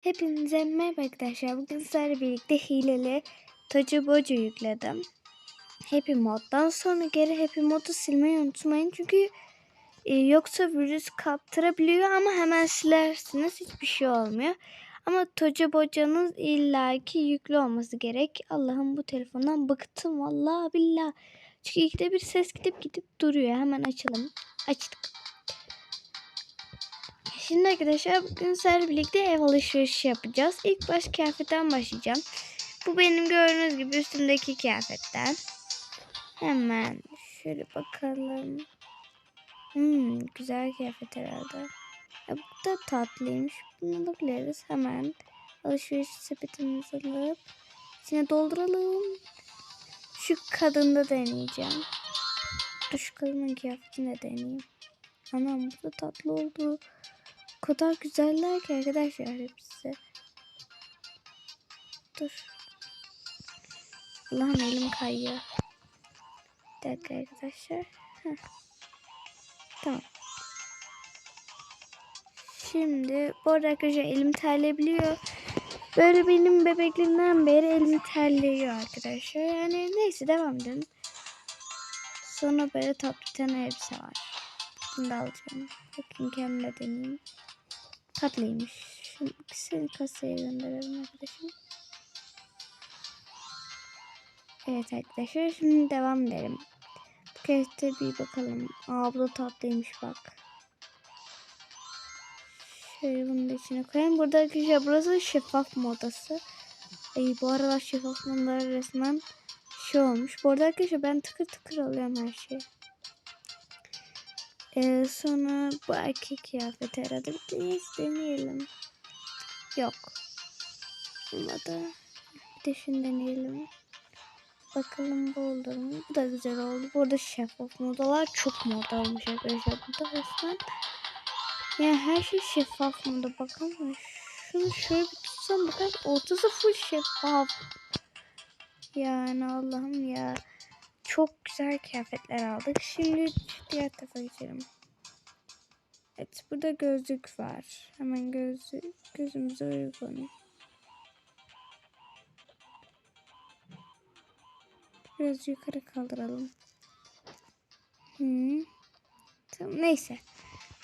Hepinize merhaba arkadaşlar. Bugün sizlerle birlikte hileli Tacı Boca yükledim. Happy moddan sonra geri Happy modu silmeyi unutmayın. Çünkü e, yoksa virüs kaptırabiliyor ama hemen silersiniz. Hiçbir şey olmuyor. Ama Toca Boca'nız illaki yüklü olması gerek. Allah'ım bu telefondan bıktım. Vallahi billah. Çünkü ikide bir ses gidip gidip duruyor. Hemen açalım. Açtık. Şimdi arkadaşlar bugün sizlerle birlikte ev alışverişi yapacağız. İlk baş kıyafetten başlayacağım. Bu benim gördüğünüz gibi üstümdeki kıyafetten. Hemen şöyle bakalım. Hmm, güzel kıyafet herhalde. Ya, bu da tatlıymış. Bunu alabiliriz. Hemen alışveriş sepetimizi alıp içine dolduralım. Şu kadında deneyeceğim. Şu kadının kıyafetini de deneyeyim. Anam bu da tatlı oldu. Kadar güzeller ki arkadaşlar hepsi. Dur. Allah'ım elim kayıyor. Bir dakika arkadaşlar. Heh. Tamam. Şimdi bu arada arkadaşlar elim terleyebiliyor. Böyle benim bebekliğimden beri elim terliyor arkadaşlar. Yani neyse devam edelim. Sonra böyle tatlı tane elbise var. Bunu da alacağım. Bakayım kendim de deneyeyim. Tatlıymış. Şimdi ikisini kasaya gönderelim arkadaşım. Evet arkadaşlar şimdi devam edelim. Bu kez de bir bakalım. Aa bu da tatlıymış bak. Şöyle bunu da içine koyayım. Burada arkadaşlar burası şeffaf modası. Ay, bu aralar şeffaf modalar resmen şey olmuş. Bu arada arkadaşlar ben tıkır tıkır alıyorum her şeyi. Ee, sonra bu erkek kıyafeti bir deneyiz, deneyelim. Yok. Olmadı. Bir de şunu deneyelim. Bakalım bu olur mu? Bu da güzel oldu. Burada şeffaf modalar çok moda olmuş arkadaşlar. Burada resmen yani her şey şeffaf moda. Bakın şunu şöyle bir tutsam bakın ortası full şeffaf. Yani Allah'ım ya. Çok güzel kıyafetler aldık. Şimdi diğer tarafa geçelim. Evet burada gözlük var. Hemen gözlük gözümüze uygun. Biraz yukarı kaldıralım. Hmm. Tamam neyse.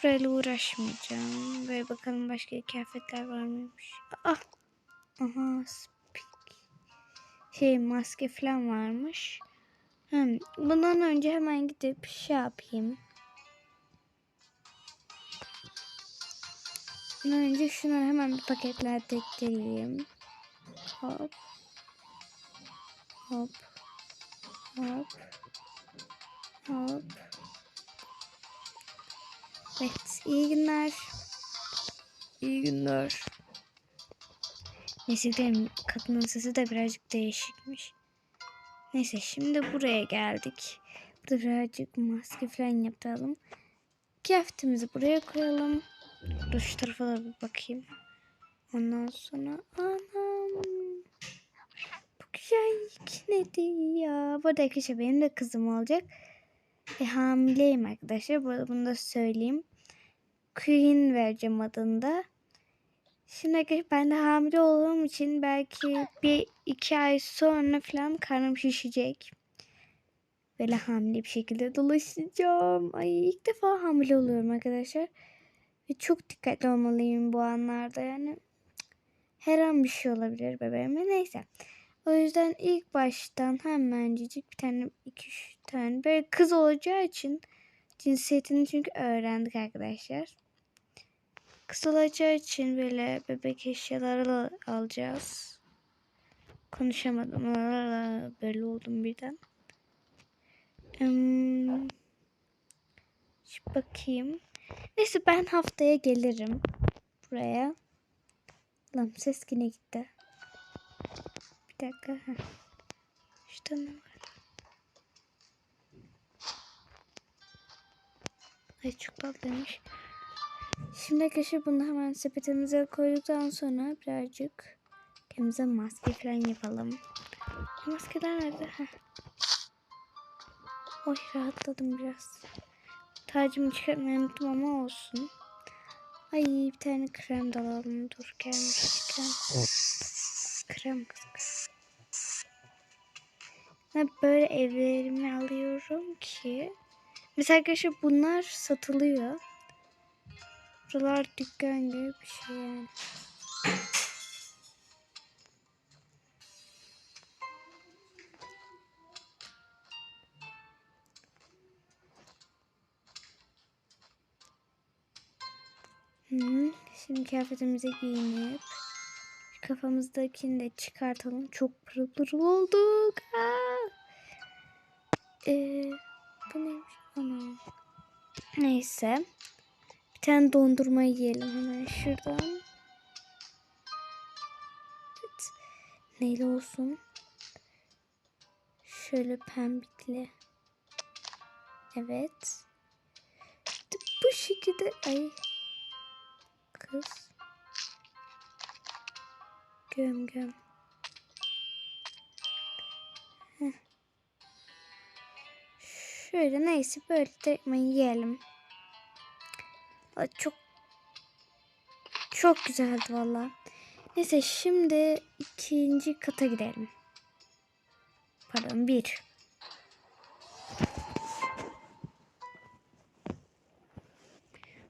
Burayla uğraşmayacağım. Böyle bakalım başka kıyafetler var mıymış. Ah. Aha. Speak. Şey maske falan varmış. Hmm. Bundan önce hemen gidip şey yapayım. Bundan önce şunları hemen bir paketlerde ekleyelim. Hop. Hop. Hop. Hop. Evet. iyi günler. İyi günler. Neyse kadının sesi de birazcık değişikmiş. Neyse şimdi buraya geldik. Burada birazcık maske falan yapalım. Kıyafetimizi buraya koyalım. Dur şu tarafa da bir bakayım. Ondan sonra anam. Bu güzellik nedir ya? Bu arada arkadaşlar benim de kızım olacak. E, hamileyim arkadaşlar. Bu arada bunu da söyleyeyim. Queen vereceğim adında. Şimdi arkadaşlar ben de hamile olduğum için belki bir iki ay sonra falan karnım şişecek. Böyle hamile bir şekilde dolaşacağım. Ay ilk defa hamile oluyorum arkadaşlar. Ve çok dikkatli olmalıyım bu anlarda yani. Her an bir şey olabilir bebeğime. Neyse. O yüzden ilk baştan hemencik bir tane iki üç tane böyle kız olacağı için cinsiyetini çünkü öğrendik arkadaşlar. Kız olacağı için böyle bebek eşyaları alacağız. Konuşamadım. Böyle oldum birden. Hmm. Şimdi bakayım. Neyse ben haftaya gelirim buraya. Lan ses yine gitti. Bir dakika. Heh. Ne var? Ay çok tatlıymış. Şimdi arkadaşlar bunu hemen sepetimize koyduktan sonra birazcık kendimize maske falan yapalım. Maskeler nerede? Heh. Oy rahatladım biraz. Tacımı çıkartmayı unuttum ama olsun. Ay bir tane krem de alalım. Dur gelmişken. Krem kız. Ben böyle evlerimi alıyorum ki. Mesela arkadaşlar bunlar satılıyor. Buralar dükkan gibi bir şey yani. Şimdi kıyafetimizi giyinip kafamızdakini de çıkartalım. Çok pırıl pırıl olduk. Ee, bu neymiş? Ana. Neyse. Bir tane dondurma yiyelim hemen şuradan. Evet. Neyle olsun? Şöyle pembikli. Evet. Bu şekilde ay kız. Göm göm. Şöyle neyse böyle tekme yiyelim. Çok çok güzeldi valla. Neyse şimdi ikinci kata gidelim. Pardon bir.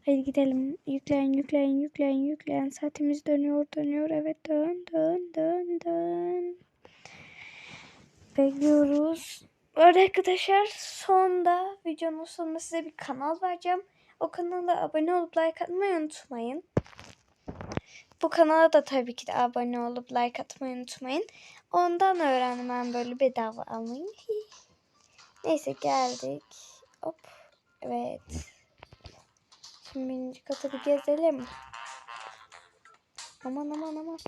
Hadi gidelim. Yüklen, yüklen, yüklen, yüklen. Saatimiz dönüyor, dönüyor. Evet, dön, dön, dön, dön. Bekliyoruz. Arkadaşlar sonda videonun sonunda size bir kanal vereceğim. O kanala abone olup like atmayı unutmayın. Bu kanala da tabii ki de abone olup like atmayı unutmayın. Ondan öğrendim ben böyle bedava almayı. Neyse geldik. Hop. Evet. Şimdi birinci katı bir gezelim. Aman aman aman.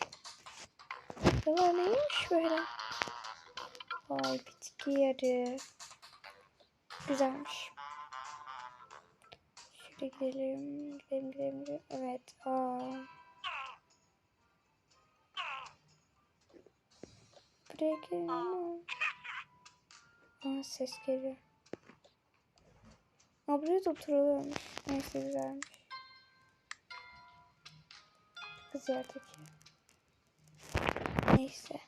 Ya neymiş böyle? Vay bitki yeri. Güzelmiş. Şöyle gidelim. Gidelim gidelim. gidelim. Evet. Aa. Buraya gelin ama. Aa ses geliyor. Aa buraya da oturulurmuş. Neyse güzelmiş. Kız yerdeki. Neyse.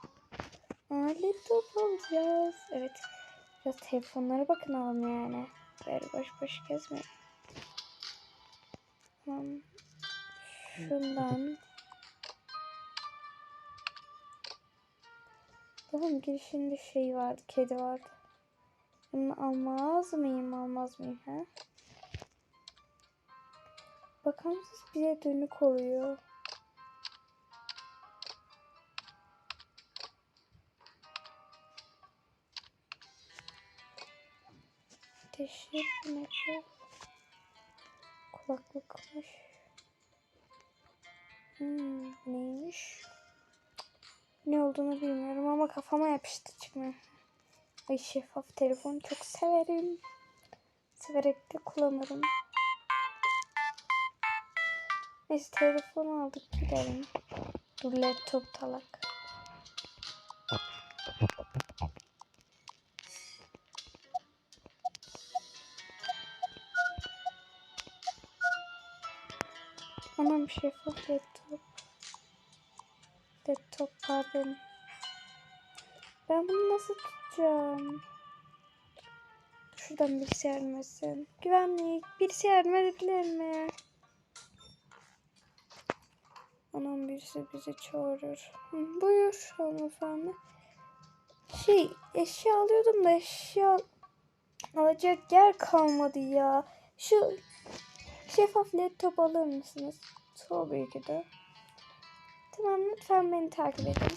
Aa laptop alacağız. Evet. Biraz telefonlara bakınalım yani. Böyle boş boş gezmeyin. Tamam. Şundan. Tamam girişinde şey vardı. Kedi vardı. Bunu almaz mıyım? Almaz mıyım? He? Bakar mısınız? Bize dönük oluyor. Teşhir neyse. Kulaklıkmış. Hmm, neymiş? Ne olduğunu bilmiyorum ama kafama yapıştı çıkmıyor. Ay şeffaf telefon çok severim. Severek de kullanırım. Neyse telefon aldık gidelim. Dur laptop talak. Anam şeffaf laptop. Laptop pardon. Ben bunu nasıl tutacağım? Şuradan birisi yardım etsin. Güvenlik birisi yardım edebilir mi? Anam birisi bizi çağırır. Hı, buyur hanımefendi. Şey eşya alıyordum da eşya alacak yer kalmadı ya. Şu şeffaf laptop alır mısınız? Tabii ki de. Tamam lütfen beni takip edin.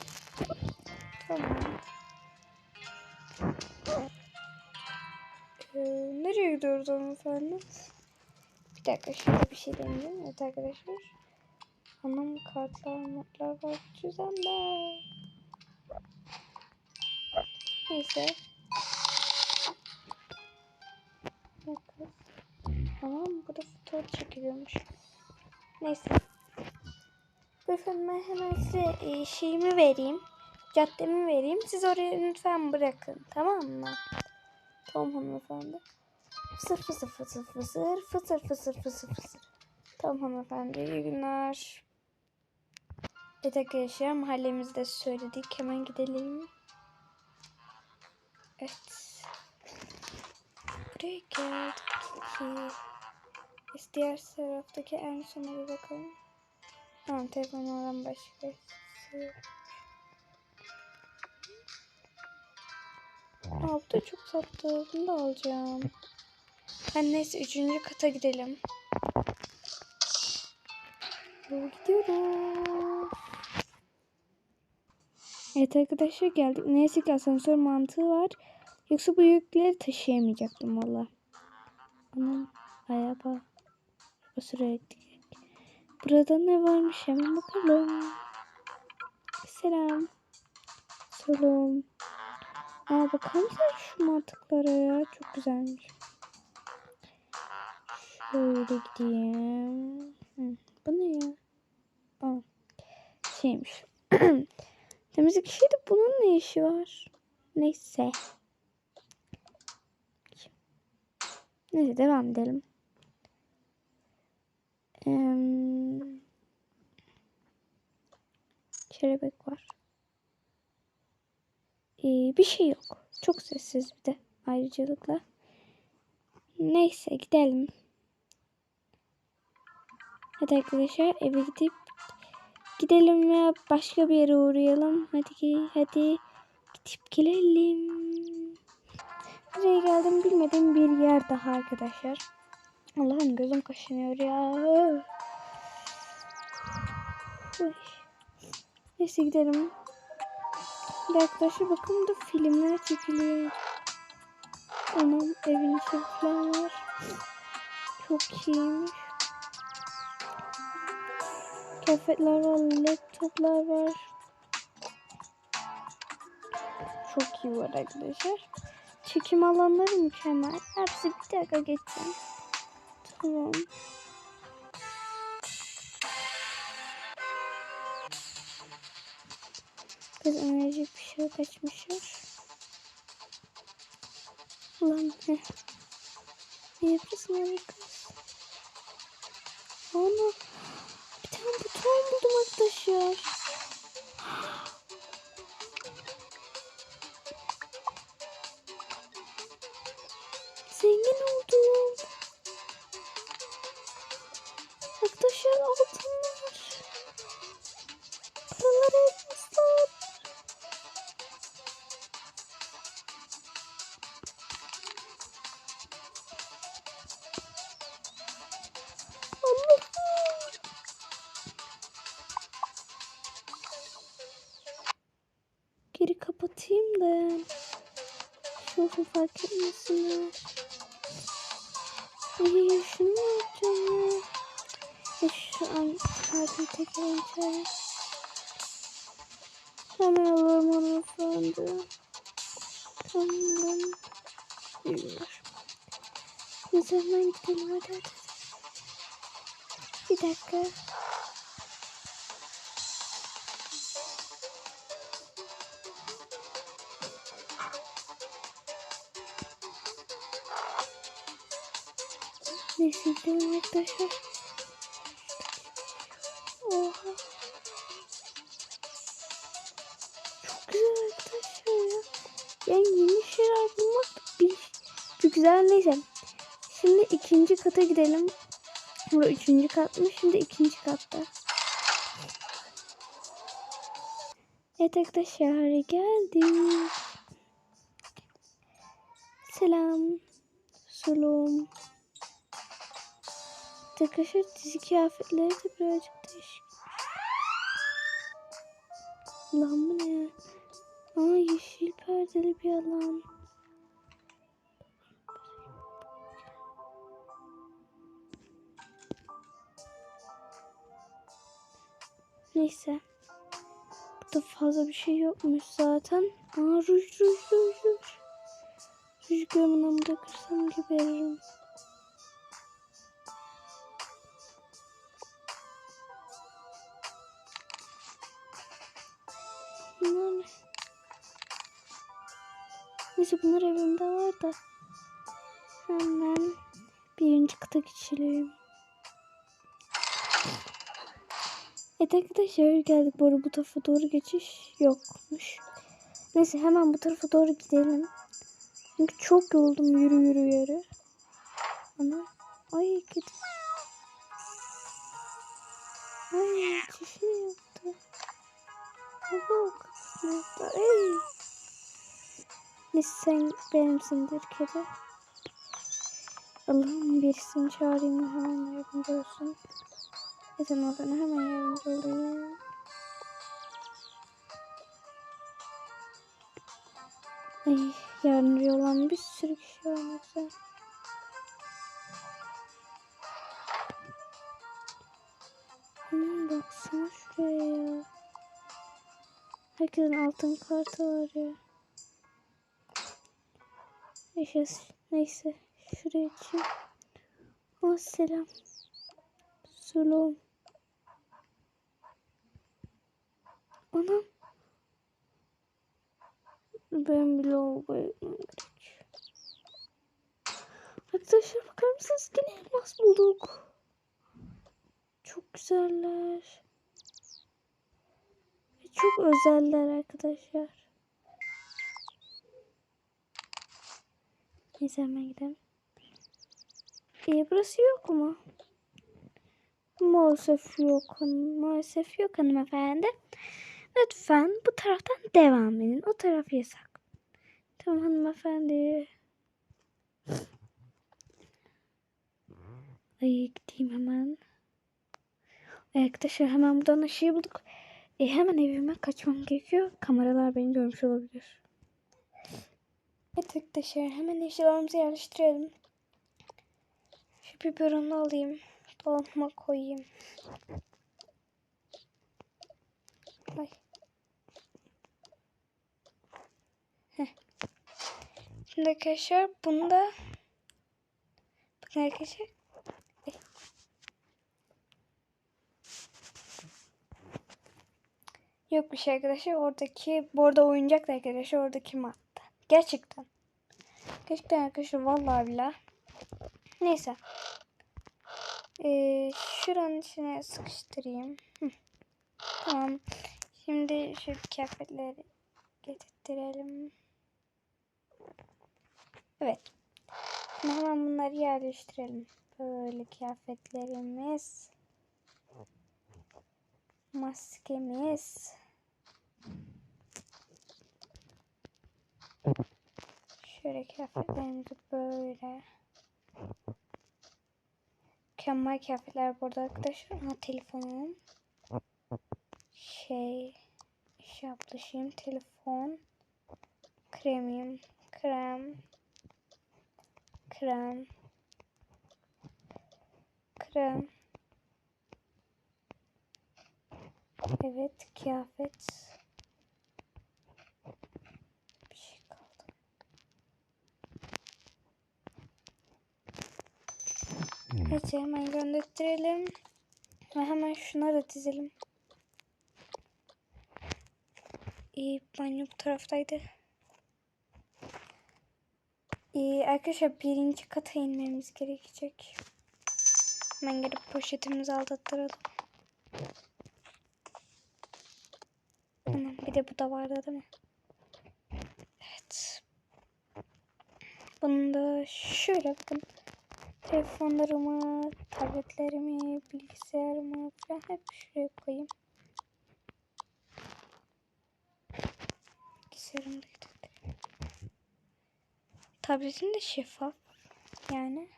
Tamam. Ee, nereye gidiyoruz hanımefendi? Bir dakika şurada bir şey deneyeceğim. Evet arkadaşlar. Anam kartlar matlar var. Düzenler. Neyse. Ne? Tamam burada fotoğraf çekiliyormuş. Neyse. Beyefendi ben hemen size e, şeyimi vereyim. Caddemi vereyim. Siz oraya lütfen bırakın. Tamam mı? Tamam hanımefendi. Fısır fısır fısır fısır fısır fısır fısır fısır. Tamam hanımefendi. İyi günler. Evet arkadaşlar mahallemizde söyledik. Hemen gidelim. Evet. Buraya geldik ki. Diğer taraftaki en sona bir bakalım. Tamam telefonlardan başkası. Aa bu da çok tatlı. Bunu da alacağım. Ben neyse üçüncü kata gidelim. Gidiyoruz. Evet arkadaşlar geldik. Neyse ki asansör mantığı var. Yoksa bu yükleri taşıyamayacaktım valla. Anam araba. Araba sürekli. Burada ne varmış hemen bakalım. Selam. Selam. Aa bakar mısın şu mantıklara ya? Çok güzelmiş. Şöyle gideyim. Hı, bu ne ya? Aa, şeymiş. Temizlik işi de bunun ne işi var? Neyse. Neyse devam edelim. Ee, var. Ee, bir şey yok. Çok sessiz bir de ayrıcalıkla. Neyse gidelim. Hadi arkadaşlar eve gidip gidelim veya başka bir yere uğrayalım. Hadi ki hadi gidip gelelim. Nereye geldim bilmediğim bir yer daha arkadaşlar. Allah'ım gözüm kaşınıyor ya. Neyse gidelim. Bir arkadaşlar bakın da filmler çekiliyor. Anam evin içi falan var. Çok iyiymiş. Kıyafetler var, laptoplar var. Çok iyi var arkadaşlar. Çekim alanları mükemmel. Hepsi bir dakika geçeceğim. Tamam. Kız enerjik bir şey kaçmışlar. Ulan ne? Ne yapıyorsun ya kız? Ana. Buton buldum arkadaşlar. Kapatayım da. Şunu fark etmesinler. Ay şunu mu yapacağım ya? E şu an kalbim tekrar içeri. Hemen alalım hanımefendi. Tamam. Bilmiyorum. Neyse hemen gidelim hadi hadi. Bir dakika. Neyse gidelim arkadaşlar. Oha. Çok güzel arkadaşlar ya. Yani yeni şeyler bulmak bir, bir güzel neyse. Şimdi ikinci kata gidelim. Bu üçüncü katmış. Şimdi ikinci katta. Evet arkadaşlar geldik. Selam. Selam. Arkadaşlar dizi kıyafetleri de birazcık değişik. Lan bu ne? Aa yeşil perdeli bir alan. Neyse. Burada fazla bir şey yokmuş zaten. Aa ruj ruj ruj ruj. Ruj görmeden bırakırsam geberirim. Bunlar evimde var da. Hemen birinci kata geçelim. Evet arkadaşlar geldik. Bu bu tarafa doğru geçiş yokmuş. Neyse hemen bu tarafa doğru gidelim. Çünkü çok yoruldum yürü yürü yürü. Ana. Ay git. Ay çişi yaptı. Bak. Yaptı? Ay. Neyse sen benimsindir kedi. Allah'ım birisini çağırayım hemen yardımcı olsun. Neden o bana hemen yardımcı oluyor. Ay yardımcı olan bir sürü kişi var güzel. Hmm, baksana şuraya ya. Herkesin altın kartı var ya. Yaşasın. Neyse. Şuraya açayım. Oh selam. Selam. Anam. Ben bile gerek. Arkadaşlar bakar mısınız? Yine elmas bulduk. Çok güzeller. Çok özeller arkadaşlar. Neyse hemen gidelim. Ee, burası yok mu? Maalesef yok. Maalesef yok hanımefendi. Lütfen bu taraftan devam edin. O taraf yasak. Tamam hanımefendi. Ay gideyim hemen. Arkadaşlar hemen buradan aşıyı bulduk. E, hemen evime kaçmam gerekiyor. Kameralar beni görmüş olabilir. Evet arkadaşlar hemen eşyalarımızı yerleştirelim. Şu biberonu alayım. Dolabıma koyayım. Ay. Şimdi arkadaşlar bunda bakın arkadaşlar. Yok bir şey arkadaşlar oradaki bu arada oyuncak da arkadaşlar oradaki matta. Gerçekten. Gerçekten arkadaşlar vallahi billah. Neyse. Ee, şuranın içine sıkıştırayım. Hı. Tamam. Şimdi şu kıyafetleri getirtirelim. Evet. Hemen bunları yerleştirelim. Böyle kıyafetlerimiz. Maskemiz. Şöyle kıyafetlerimizi böyle. Mükemmel kıyafetler burada arkadaşlar. Ha telefonum. Şey. Şey yapmışım. Telefon. Kremim. Krem. Krem. Krem. Evet kıyafet. Bir şey kaldı. Evet hemen gönderttirelim. Ve hemen şunları da dizelim. İyi banyo bu taraftaydı. İyi arkadaşlar birinci kata inmemiz gerekecek. Hemen gelip poşetimizi aldıralım. Anam bir de bu da vardı değil mi? Evet. Bunu da şöyle bakın. Telefonlarımı, tabletlerimi, bilgisayarımı falan hep şuraya koyayım. Bilgisayarımı da getirdim. Tabletim de şeffaf. Yani.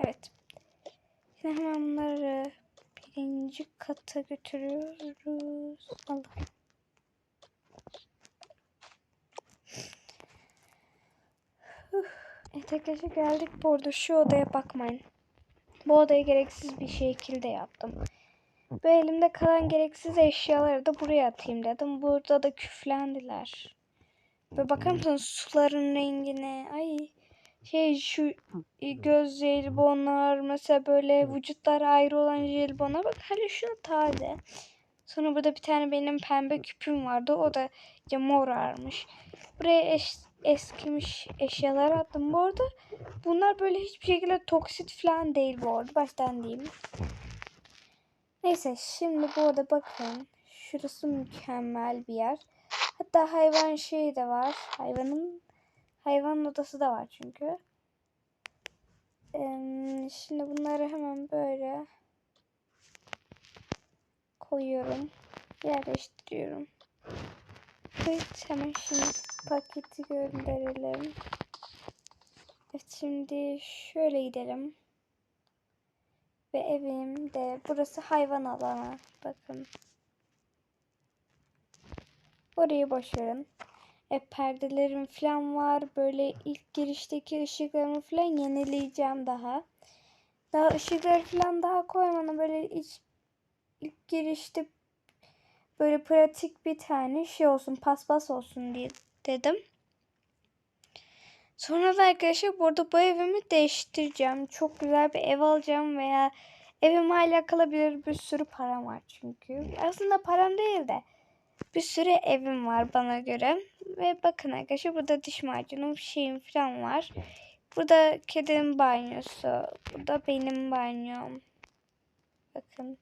Evet. Şimdi hemen bunları birinci kata götürüyoruz. Allah. Arkadaşlar geldik. Bu arada şu odaya bakmayın. Bu odayı gereksiz bir şekilde yaptım. Bu elimde kalan gereksiz eşyaları da buraya atayım dedim. Burada da küflendiler. Ve bakar mısınız suların rengine? Ay şey şu göz jelibonlar mesela böyle vücutlar ayrı olan jelibonlar. Bak hele şunu taze. Sonra burada bir tane benim pembe küpüm vardı. O da ya morarmış. Buraya eş, eskimiş eşyalar attım. Bu arada bunlar böyle hiçbir şekilde toksit falan değil bu arada. Baştan diyeyim. Neyse şimdi bu arada bakın. Şurası mükemmel bir yer. Hatta hayvan şeyi de var. Hayvanın hayvan odası da var çünkü. Ee, şimdi bunları hemen böyle koyuyorum. Yerleştiriyorum. Evet hemen şimdi paketi gönderelim. Evet şimdi şöyle gidelim. Ve evimde burası hayvan alanı. Bakın. Orayı boş verin. E, perdelerim falan var. Böyle ilk girişteki ışıklarımı falan yenileyeceğim daha. Daha ışıkları falan daha koymadan böyle ilk, ilk girişte böyle pratik bir tane şey olsun, paspas olsun diye dedim. Sonra da arkadaşlar burada bu evimi değiştireceğim. Çok güzel bir ev alacağım veya evime hala kalabilir bir sürü param var çünkü. Aslında param değil de bir sürü evim var bana göre. Ve bakın arkadaşlar burada diş macunum şeyim falan var. Burada kedinin banyosu. Burada benim banyom. Bakın.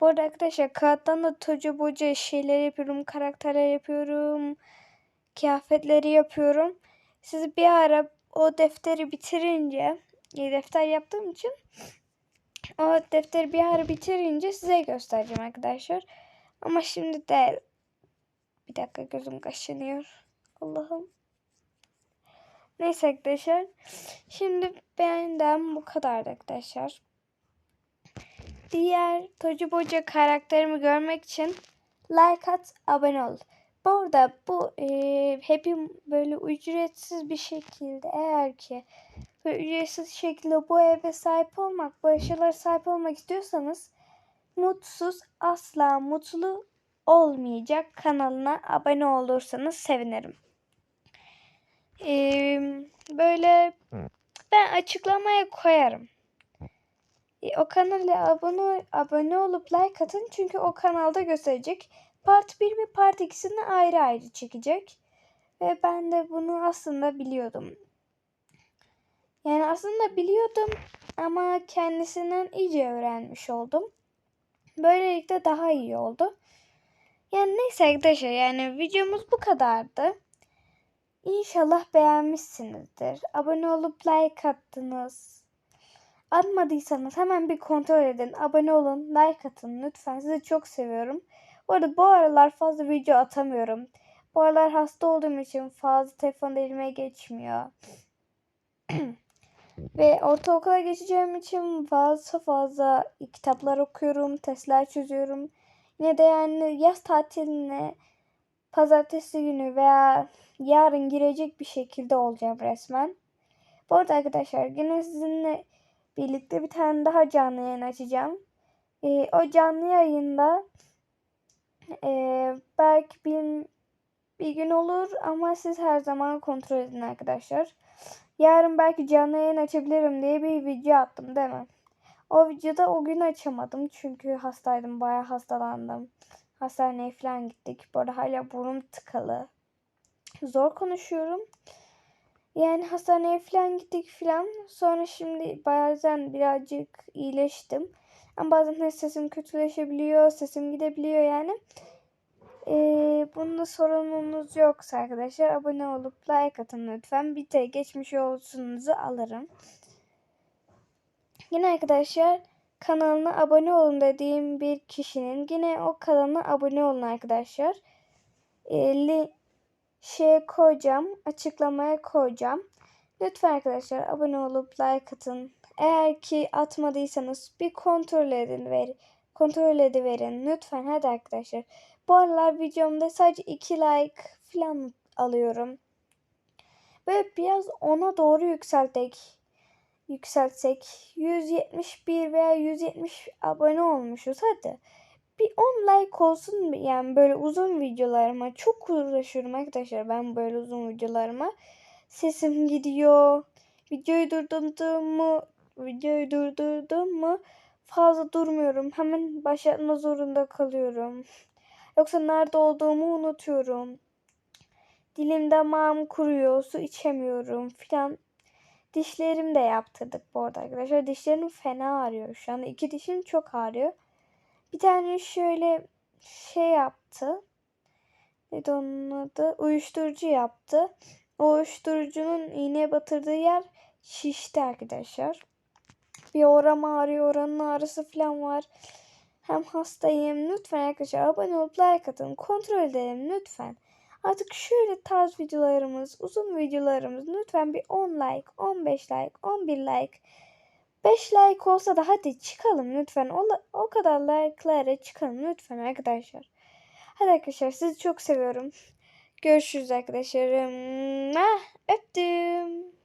Bu arada arkadaşlar kağıttan da toca boca şeyler yapıyorum. Karakterler yapıyorum. Kıyafetleri yapıyorum. Siz bir ara o defteri bitirince e, defter yaptığım için o defteri bir ara bitirince size göstereceğim arkadaşlar. Ama şimdi de bir dakika gözüm kaşınıyor. Allah'ım. Neyse arkadaşlar. Şimdi benden bu kadar arkadaşlar. Diğer Tocu Boca karakterimi görmek için like at, abone ol. Bu arada bu e, hepim böyle ücretsiz bir şekilde eğer ki ücretsiz şekilde bu eve sahip olmak, bu eşyalara sahip olmak istiyorsanız mutsuz asla mutlu olmayacak kanalına abone olursanız sevinirim. Ee, böyle ben açıklamaya koyarım. Ee, o kanala abone abone olup like atın çünkü o kanalda gösterecek. Part 1 ve Part 2'sini ayrı ayrı çekecek. Ve ben de bunu aslında biliyordum. Yani aslında biliyordum ama kendisinden iyice öğrenmiş oldum. Böylelikle daha iyi oldu. Yani neyse arkadaşlar yani videomuz bu kadardı. İnşallah beğenmişsinizdir. Abone olup like attınız. Atmadıysanız hemen bir kontrol edin. Abone olun, like atın lütfen. Sizi çok seviyorum. Bu arada bu aralar fazla video atamıyorum. Bu aralar hasta olduğum için fazla telefon elime geçmiyor. Ve ortaokula geçeceğim için fazla fazla kitaplar okuyorum, testler çözüyorum. Yine de yani yaz tatiline pazartesi günü veya yarın girecek bir şekilde olacağım resmen. Bu arada arkadaşlar yine sizinle birlikte bir tane daha canlı yayın açacağım. Ee, o canlı yayında e, belki bir, bir gün olur ama siz her zaman kontrol edin arkadaşlar. Yarın belki canlı yayın açabilirim diye bir video attım değil mi? O videoda o gün açamadım çünkü hastaydım bayağı hastalandım. Hastaneye falan gittik. Bu arada hala burnum tıkalı. Zor konuşuyorum. Yani hastaneye falan gittik falan. Sonra şimdi bazen birazcık iyileştim. Ama bazen sesim kötüleşebiliyor, sesim gidebiliyor yani. Ee, bunda sorununuz yoksa arkadaşlar abone olup like atın lütfen. Bir de geçmiş olsunuzu alırım. Yine arkadaşlar kanalına abone olun dediğim bir kişinin yine o kanalına abone olun arkadaşlar. Ee, şey koyacağım. Açıklamaya koyacağım. Lütfen arkadaşlar abone olup like atın. Eğer ki atmadıysanız bir kontrol edin ver. Kontrol ediverin. Lütfen hadi arkadaşlar. Bu aralar videomda sadece 2 like falan alıyorum. Böyle biraz ona doğru yükseltek yükseltsek 171 veya 170 abone olmuşuz hadi. Bir 10 like olsun yani böyle uzun videolarıma çok uğraşıyorum arkadaşlar ben böyle uzun videolarıma. Sesim gidiyor. Videoyu durdurdum mu videoyu durdurdum mu fazla durmuyorum. Hemen başlatma zorunda kalıyorum. Yoksa nerede olduğumu unutuyorum. Dilim damağım kuruyor. Su içemiyorum filan. Dişlerim de yaptırdık bu arada arkadaşlar. Dişlerim fena ağrıyor şu anda. İki dişim çok ağrıyor. Bir tane şöyle şey yaptı. Neydi onun adı? Uyuşturucu yaptı. O uyuşturucunun iğneye batırdığı yer şişti arkadaşlar. Bir oram ağrıyor, oranın ağrısı falan var. Hem hastayım. Lütfen arkadaşlar abone olup like atın. Kontrol edelim lütfen. Artık şöyle tarz videolarımız, uzun videolarımız lütfen bir 10 like, 15 like, 11 like, 5 like olsa da hadi çıkalım lütfen. O, o kadar like'lara çıkalım lütfen arkadaşlar. Hadi arkadaşlar sizi çok seviyorum. Görüşürüz arkadaşlarım. Öptüm.